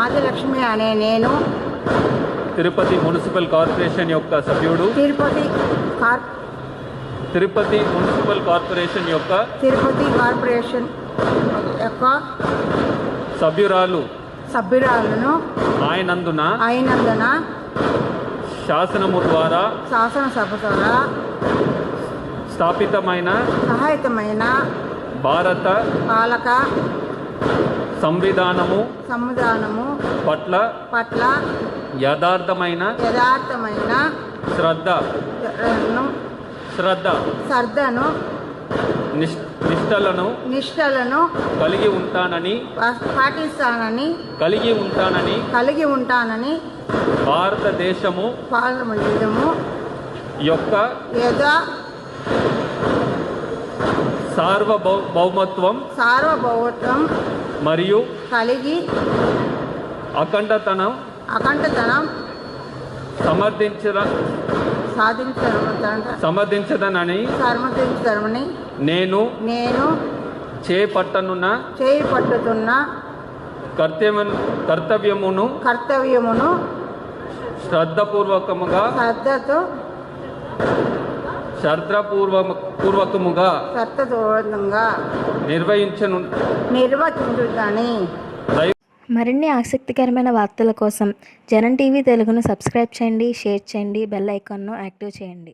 ఆదిలక్ష్మి అనే నేను Tirupati municipal corporation యొక్క సభ్యుడు. తిరుపతి కార్ తిరుపతి మున్సిపల్ కార్పొరేషన్ యొక్క తిరుపతి కార్పొరేషన్ యొక్క సభ్యురాలు. సభ్యురాలను ఆయనందున అయినందున శాసనము ద్వారా శాసనసభ ద్వారా స్థాపితమైన సహాయతమైన భారత పాలక సంవిధానము సముదానము పట్ల పట్ల యథార్థమైన యథార్థమైన శ్రద్ధ శ్రద్ధ శ్రద్ధను నిష్ నిష్టలను నిష్టలను కలిగి ఉంటానని పాటిస్తానని కలిగి ఉంటానని కలిగి ఉంటానని భారతదేశము పాల్గొనము యొక్క యథా సార్వభౌ భౌమత్వం సార్వభౌమత్వం మరియు కలిగి అఖండతనం అఖండతనం సమర్థించర సాధించడం సమర్థించదనని సర్మతించడమని నేను నేను చేపట్టనున్న చేయి పట్టుతున్న కర్తవ్య కర్తవ్యమును కర్తవ్యమును శ్రద్ధపూర్వకముగా శ్రద్ధతో శ్రద్ధపూర్వ పూర్వకముగా నిర్వహించను. నిర్వహించుదని దైవ మరిన్ని ఆసక్తికరమైన వార్తల కోసం జనం టీవీ తెలుగును సబ్స్క్రైబ్ చేయండి షేర్ చేయండి బెల్ ఐకాన్ను యాక్టివ్ చేయండి.